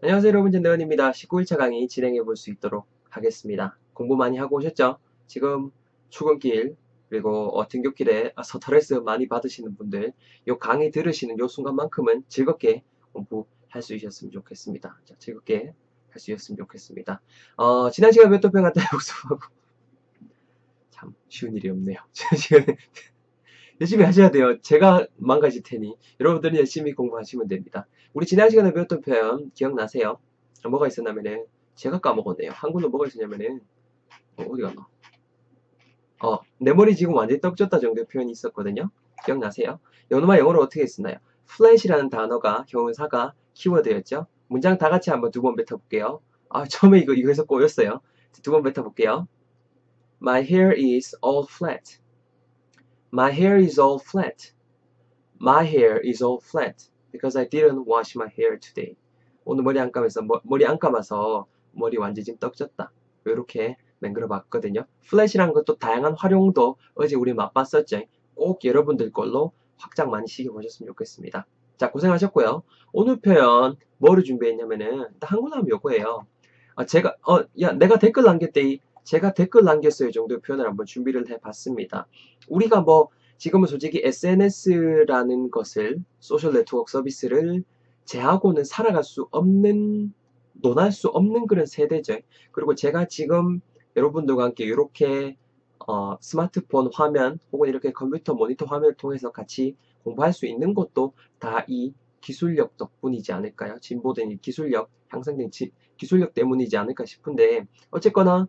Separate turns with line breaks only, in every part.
안녕하세요 여러분 전대원입니다. 19일차 강의 진행해 볼 수 있도록 하겠습니다. 공부 많이 하고 오셨죠? 지금 출근길 그리고 어, 등교길에 스트레스 많이 받으시는 분들 이 강의 들으시는 이 순간만큼은 즐겁게 공부할 수 있었으면 좋겠습니다. 자, 즐겁게 할 수 있었으면 좋겠습니다. 어, 지난 시간에 몇도 평한테 복습하고 참 쉬운 일이 없네요. 지난 시간에 열심히 하셔야 돼요. 제가 망가질 테니 여러분들은 열심히 공부하시면 됩니다. 우리 지난 시간에 배웠던 표현 기억나세요? 뭐가 있었냐면은 제가 까먹었네요. 한국은 뭐가 있었냐면은 어, 디 갔나? 어, 내 머리 지금 완전히 떡졌다 정도의 표현이 있었거든요. 기억나세요? 영어만 영어로 어떻게 했었나요? 플랫이라는 단어가 경사가 키워드였죠. 문장 다 같이 한번 두 번 뱉어볼게요. 아, 처음에 이거, 이거에서 꼬였어요. 두 번 뱉어볼게요. My hair is all flat. My hair is all flat. My hair is all flat because I didn't wash my hair today. 오늘 머리 안 감아서 머리 안 감아서 머리 완전 지금 떡졌다. 이렇게 맹글어 봤거든요. 플랫이라는 것도 다양한 활용도 어제 우리 맛봤었죠. 꼭 여러분들 걸로 확장 많이 시켜보셨으면 좋겠습니다. 자 고생하셨고요. 오늘 표현 뭐를 준비했냐면은 한국어 하면 요거예요. 아, 제가 어 야 내가 댓글 남겼대 제가 댓글 남겼어요 정도의 표현을 한번 준비를 해봤습니다. 우리가 뭐 지금은 솔직히 SNS라는 것을 소셜 네트워크 서비스를 제하고는 살아갈 수 없는 논할 수 없는 그런 세대죠. 그리고 제가 지금 여러분들과 함께 이렇게 어, 스마트폰 화면 혹은 이렇게 컴퓨터 모니터 화면을 통해서 같이 공부할 수 있는 것도 다 이 기술력 덕분이지 않을까요? 진보된 이 기술력, 향상된 지, 기술력 때문이지 않을까 싶은데 어쨌거나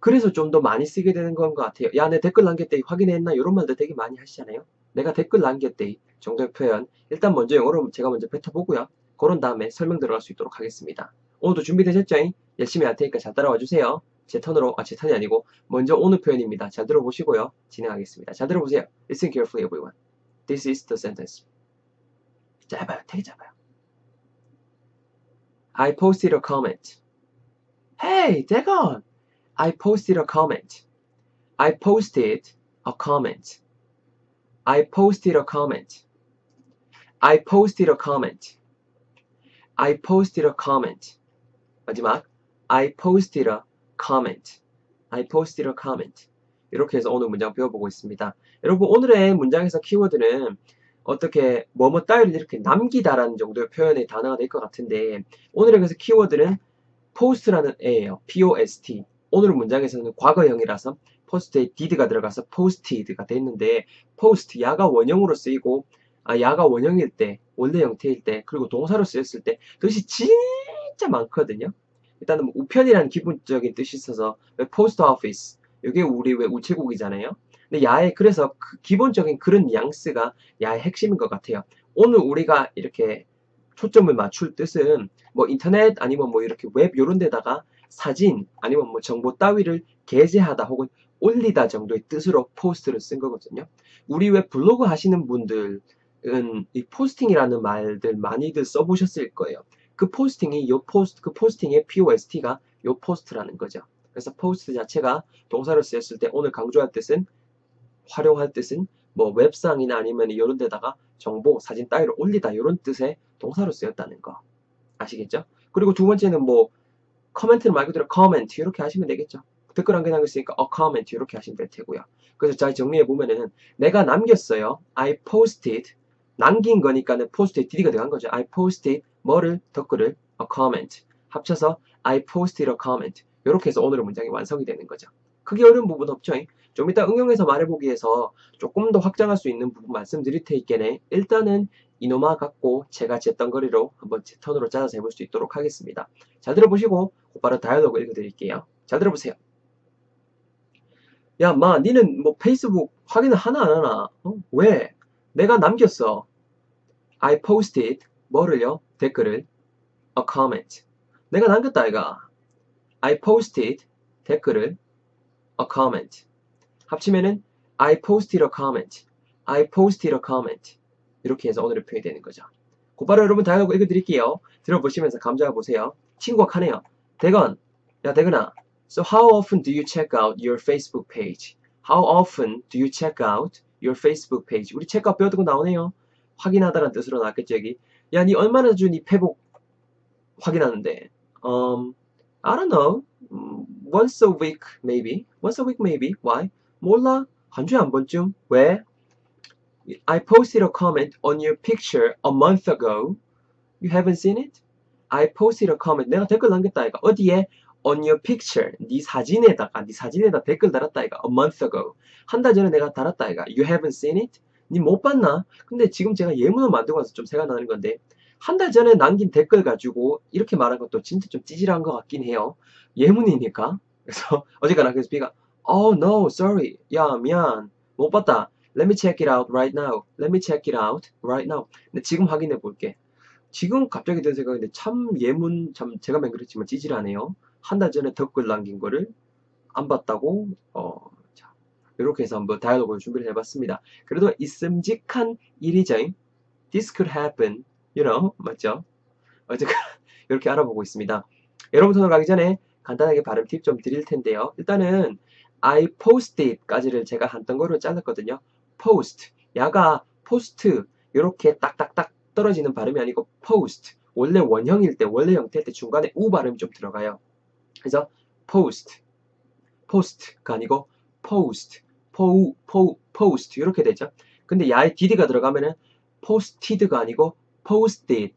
그래서 좀 더 많이 쓰게 되는 건 것 같아요. 야, 내 댓글 남겼대. 확인했나? 이런 말도 되게 많이 하시잖아요. 내가 댓글 남겼대. 정도의 표현. 일단 먼저 영어로 제가 먼저 뱉어보고요. 그런 다음에 설명 들어갈 수 있도록 하겠습니다. 오늘도 준비되셨죠? 열심히 할 테니까 잘 따라와 주세요. 제 턴으로, 아, 제 턴이 아니고, 먼저 오늘 표현입니다. 잘 들어보시고요. 진행하겠습니다. 잘 들어보세요. Listen carefully, everyone. This is the sentence. 짧아요. 되게 짧아요. I posted a comment. Hey, Dagon! I posted a comment. I posted a comment. I posted a comment. I posted a comment. I posted a comment. 마지막 I posted a comment. I posted a comment. 이렇게 해서 오늘 문장 배워보고 있습니다. 여러분 오늘의 문장에서 키워드는 어떻게 뭐뭐 따위를 이렇게 남기다라는 정도의 표현의 단어가 될 것 같은데 오늘의 그래서 키워드는 post라는 애예요. P-O-S-T. 오늘 문장에서는 과거형이라서 포스트에 did가 들어가서 posted가 됐는데 post 야가 원형으로 쓰이고 아 야가 원형일 때 원래 형태일 때 그리고 동사로 쓰였을 때 뜻이 진짜 많거든요. 일단은 뭐 우편이라는 기본적인 뜻이 있어서 왜 post office 이게 우리 왜 우체국이잖아요. 근데 야의 그래서 그 기본적인 그런 뉘앙스가 야의 핵심인 것 같아요. 오늘 우리가 이렇게 초점을 맞출 뜻은 뭐 인터넷 아니면 뭐 이렇게 웹 이런 데다가 사진 아니면 뭐 정보 따위를 게재하다 혹은 올리다 정도의 뜻으로 포스트를 쓴 거거든요. 우리 왜 블로그 하시는 분들은 이 포스팅이라는 말들 많이들 써보셨을 거예요. 그 포스팅이 요 포스트 그 포스팅의 POST가 요 포스트라는 거죠. 그래서 포스트 자체가 동사로 쓰였을 때 오늘 강조할 뜻은 활용할 뜻은 뭐 웹상이나 아니면 이런 데다가 정보, 사진 따위를 올리다 이런 뜻의 동사로 쓰였다는 거 아시겠죠? 그리고 두 번째는 뭐 커멘트는 말 그대로 comment 이렇게 하시면 되겠죠. 댓글 한 개 남겼으니까 a comment 이렇게 하시면 될 테고요. 그래서 잘 정리해 보면은 내가 남겼어요. I posted 남긴 거니까는 post에 dd가 들어간 거죠. I posted 뭐를 댓글을 a comment 합쳐서 I posted a comment 이렇게 해서 오늘의 문장이 완성이 되는 거죠. 크게 어려운 부분 없죠. 좀 이따 응용해서 말해보기 위해서 조금 더 확장할 수 있는 부분 말씀드릴 테니까 일단은 이노마 갖고 제가 쟀던 거리로 한번 제 턴으로 짜서 해볼 수 있도록 하겠습니다. 잘 들어보시고 곧바로 다이얼로그 읽어드릴게요. 잘 들어보세요. 야, 마, 니는 뭐 페이스북 확인을 하나 안 하나? 어? 왜? 내가 남겼어. I posted 뭐를요? 댓글을 a comment. 내가 남겼다 이가. I posted 댓글을 a comment. 합치면은 I posted a comment. I posted a comment. 이렇게 해서 오늘의 표현이 되는 거죠. 곧바로 여러분 다이얼로그 읽어드릴게요. 들어보시면서 감정해 보세요. 친구가 카네요. 대건, 야 대건아. So how often do you check out your Facebook page? How often do you check out your Facebook page? 우리 체크아웃 배웠던 거 나오네요. 확인하다라는 뜻으로 나왔겠죠 여기. 야, 니 얼마나 자주 니 페북 확인하는데 um, I don't know 음, once a week maybe once a week maybe why 몰라 한 주에 한 번쯤 왜 I posted a comment on your picture a month ago. You haven't seen it? I posted a comment. 내가 댓글 남겼다 이가 어디에? On your picture. 네 사진에다가 네 사진에다 댓글 달았다 이가 a month ago. 한 달 전에 내가 달았다 이가 you haven't seen it? 니못 봤나? 근데 지금 제가 예문을 만들고 와서 좀 생각 나는 건데 한 달 전에 남긴 댓글 가지고 이렇게 말한 것도 진짜 좀 찌질한 것 같긴 해요. 예문이니까. 그래서 어제까나 그래서 비가 oh no sorry. 야 미안. 못 봤다 let me check it out right now. Let me check it out right now. 근데 지금 확인해 볼게. 지금 갑자기 든 생각인데 참 예문 참 제가 맹그랬지만 찌질하네요. 한 달 전에 댓글 남긴 거를 안 봤다고? 어 자, 이렇게 해서 한번 다이얼로그를 준비를 해봤습니다. 그래도 있음직한 일이죠. This could happen. You know 맞죠? 어쨌든 이렇게 알아보고 있습니다. 여러분 손으로 가기 전에 간단하게 발음 팁 좀 드릴 텐데요. 일단은 I posted까지를 제가 한 덩어리로 잘랐거든요. Post, 야가 post 이렇게 딱딱딱 떨어지는 발음이 아니고 post. 원래 원형일 때, 원래 형태일 때 중간에 우 발음이 좀 들어가요. 그래서 post, post가 아니고 post, po, po, post 이렇게 되죠. 근데 야에 did가 들어가면은 posted가 아니고 posted,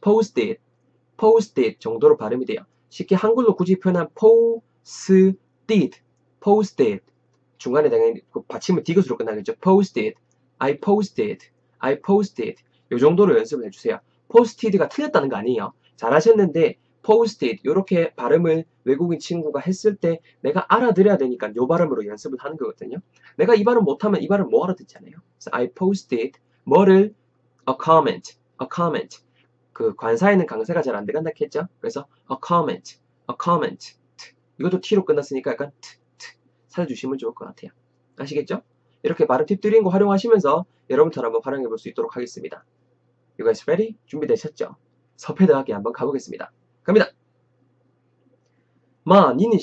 posted, posted 정도로 발음이 돼요. 쉽게 한글로 굳이 표현한 posted posted 중간에 당연히 그 받침을 디귿으로 끝나겠죠. posted, I posted, I posted 이 정도로 연습을 해주세요. posted가 틀렸다는 거 아니에요. 잘하셨는데 posted 이렇게 발음을 외국인 친구가 했을 때 내가 알아들어야 되니까 이 발음으로 연습을 하는 거거든요. 내가 이 발음 못하면 이 발음 뭐 알아듣잖아요. 그래서 I posted 뭐를 a comment, a comment 그 관사에는 강세가 잘 안 들어간다 했죠. 그래서 a comment, a comment 이것도 t로 끝났으니까 약간 t 찾아주시면 좋을 것 같아요. 아시겠죠? 이렇게 발음 팁 드린 거 활용하시면서 여러분처럼 한번 활용해 볼 수 있도록 하겠습니다. You guys ready? 준비되셨죠? 서패드하게 한번 가보겠습니다. 갑니다. 마, 니는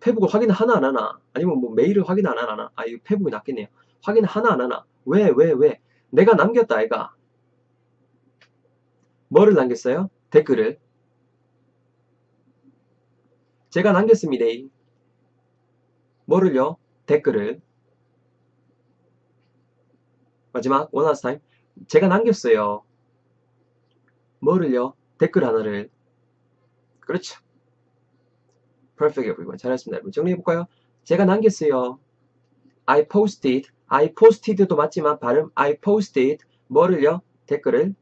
페북을 확인 하나 안 하나? 아니면 뭐 메일을 확인 안 하나? 아, 이거 페북이 낫겠네요. 확인 하나 안 하나? 왜, 왜, 왜? 내가 남겼다, 아이가. 뭐를 남겼어요? 댓글을. 제가 남겼습니다. 뭐를요? 댓글을 마지막 last time 제가 남겼어요. 뭐를요? 댓글 하나를 그렇죠. perfect everyone 잘했습니다. 여러분 정리해볼까요? 제가 남겼어요. I posted I posted도 맞지만 발음 I posted 뭐를요? 댓글을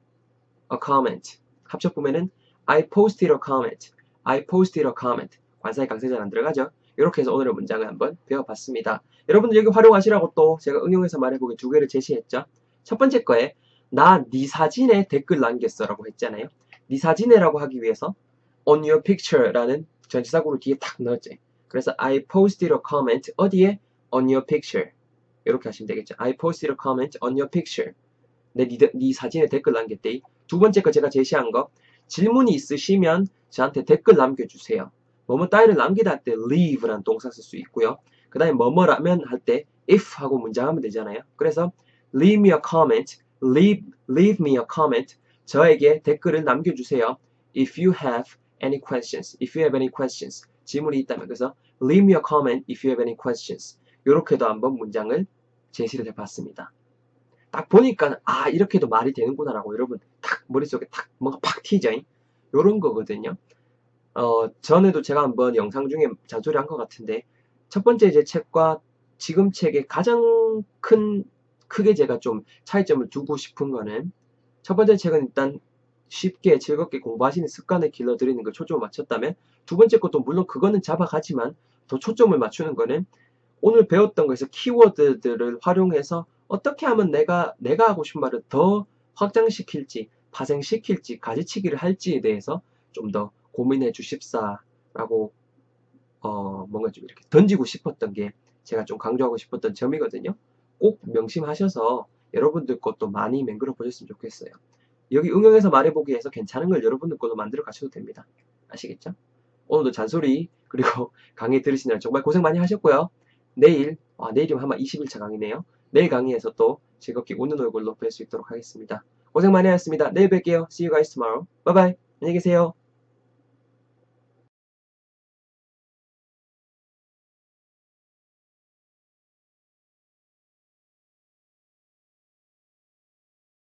a comment 합쳐 보면은 I posted a comment I posted a comment 관사의 강세잘 안 들어가죠? 이렇게 해서 오늘의 문장을 한번 배워봤습니다. 여러분들 여기 활용하시라고 또 제가 응용해서 말해보기 두 개를 제시했죠. 첫 번째 거에 나 네 사진에 댓글 남겼어 라고 했잖아요. 네 사진에라고 하기 위해서 on your picture 라는 전치사구를 뒤에 탁 넣었지. 그래서 I posted a comment 어디에? on your picture 이렇게 하시면 되겠죠. I posted a comment on your picture 내 네, 네 사진에 댓글 남겼대. 두 번째 거 제가 제시한 거 질문이 있으시면 저한테 댓글 남겨주세요. 뭐뭐 따위를 남기다 할 때 leave라는 동사 쓸 수 있고요. 그 다음에 뭐뭐라면 할 때 if 하고 문장하면 되잖아요. 그래서 leave me a comment, leave, leave me a comment. 저에게 댓글을 남겨주세요. If you have any questions, if you have any questions. 질문이 있다면 그래서 leave me a comment if you have any questions. 이렇게도 한번 문장을 제시를 해봤습니다. 딱 보니까 아 이렇게도 말이 되는구나라고 여러분 탁 머릿속에 탁 뭔가 팍 튀죠. 이런 거거든요. 어, 전에도 제가 한번 영상 중에 잔소리 한것 같은데, 첫 번째 제 책과 지금 책의 가장 큰, 크게 제가 좀 차이점을 두고 싶은 거는, 첫 번째 책은 일단 쉽게 즐겁게 공부하시는 습관을 길러드리는 걸 초점을 맞췄다면, 두 번째 것도 물론 그거는 잡아가지만, 더 초점을 맞추는 거는, 오늘 배웠던 거에서 키워드들을 활용해서 어떻게 하면 내가, 내가 하고 싶은 말을 더 확장시킬지, 파생시킬지, 가지치기를 할지에 대해서 좀더 고민해 주십사라고 어, 뭔가 좀 이렇게 던지고 싶었던 게 제가 좀 강조하고 싶었던 점이거든요. 꼭 명심하셔서 여러분들 것도 많이 맹글어 보셨으면 좋겠어요. 여기 응용해서 말해보기 위해서 괜찮은 걸 여러분들 것도 만들어 가셔도 됩니다. 아시겠죠? 오늘도 잔소리 그리고 강의 들으시느라 정말 고생 많이 하셨고요. 내일, 아, 내일이면 아마 20일차 강의네요. 내일 강의에서 또 즐겁게 웃는 얼굴로 뵐 수 있도록 하겠습니다. 고생 많이 하셨습니다. 내일 뵐게요. See you guys tomorrow. Bye bye. 안녕히 계세요.